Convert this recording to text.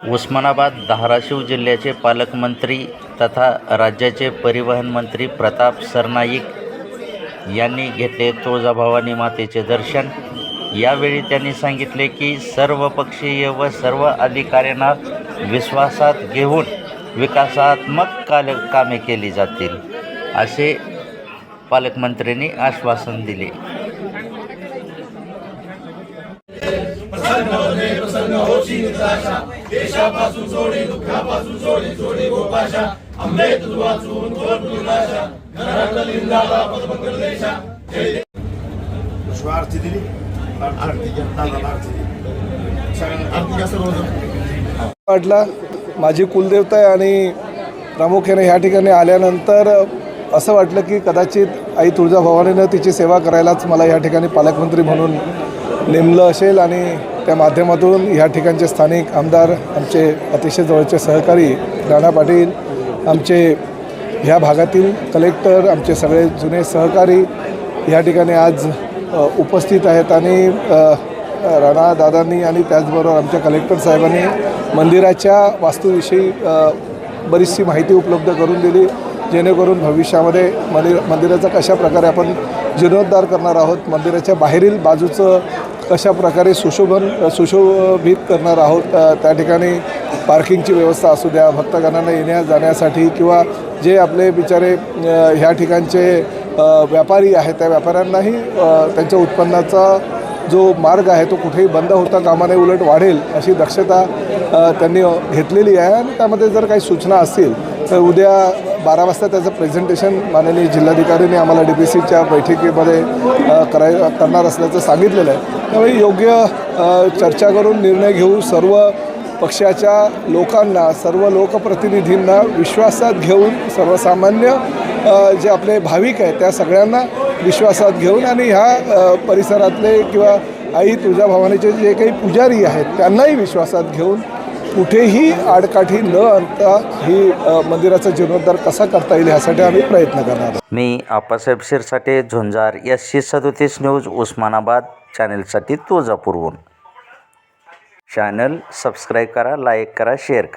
उस्मानाबाद धाराशिव जिल्ह्याचे पालकमंत्री तथा राज्याचे परिवहन मंत्री प्रताप सरनाईक यांनी घेतले तुळजाभवानी मातेचे दर्शन. यावेळी त्यांनी सांगितले की सर्वपक्षीय व सर्व अधिकाऱ्यांना विश्वासात घेऊन विकासात्मक काल कामे केली जातील असे पालकमंत्र्यांनी आश्वासन दिले. आरती दिली. आरती दादाला आरती दिली. सगळ्यांना आरती घ्या सर्वजण वाटला माझी कुलदेवता आहे आणि प्रामुख्याने ह्या ठिकाणी आल्यानंतर असं वाटलं की कदाचित आई तुळजाभवानीनं तिची सेवा करायलाच मला या ठिकाणी पालकमंत्री म्हणून नेमलं असेल आणि त्या माध्यमातून ह्या ठिकाणचे स्थानिक आमदार आमचे अतिशय जवळचे सहकारी राणा पाटील आमचे ह्या भागातील कलेक्टर आमचे सगळे जुने सहकारी ह्या ठिकाणी आज उपस्थित आहेत आणि राणा दादांनी आणि त्याचबरोबर आमच्या कलेक्टर साहेबांनी मंदिराच्या वास्तूविषयी बरीचशी माहिती उपलब्ध करून दिली जेणेकरून भविष्यामध्ये मंदिर मंदिराचा कशा प्रकारे आपण जीर्णोद्धार करणार आहोत मंदिराच्या बाहेरील बाजूचं कशा प्रकारे सुशोभन सुशोभित करणार आहोत त्या ठिकाणी पार्किंगची व्यवस्था असू द्या भक्तगणांना येण्या जाण्यासाठी किंवा जे आपले बिचारे ह्या ठिकाणचे व्यापारी आहेत त्या व्यापाऱ्यांनाही त्यांच्या उत्पन्नाचा जो मार्ग आहे तो कुठेही बंद होता कामा नये उलट वाढेल अशी दक्षता त्यांनी घेतलेली आहे. आणि त्यामध्ये जर काही सूचना असतील तर उद्या बारा वाजता त्याचं प्रेझेंटेशन माननीय जिल्हाधिकाऱ्यांनी आम्हाला डी पी सीच्या बैठकीमध्ये कराय करणार असल्याचं सांगितलेलं आहे. त्यामुळे योग्य चर्चा करून निर्णय घेऊ सर्व पक्षाच्या लोकांना सर्व लोकप्रतिनिधींना विश्वासात घेऊन सर्वसामान्य जे आपले भाविक आहेत त्या सगळ्यांना विश्वासात घेऊन आणि ह्या परिसरातले किंवा आई तुळजाभवानीचे जे काही पुजारी आहेत त्यांनाही विश्वासात घेऊन कुठेही आडकाठी न आणता ही मंदिराचा जीर्णोद्धार कसा करता येईल यासाठी आम्ही प्रयत्न करणार मी आप्पासाहेब शिरसाटे झुंजार एस सी सदोतीस न्यूज उस्मानाबाद चॅनेलसाठी तुळजापूरहून. चॅनल सबस्क्राईब करा लाईक करा शेअर करा.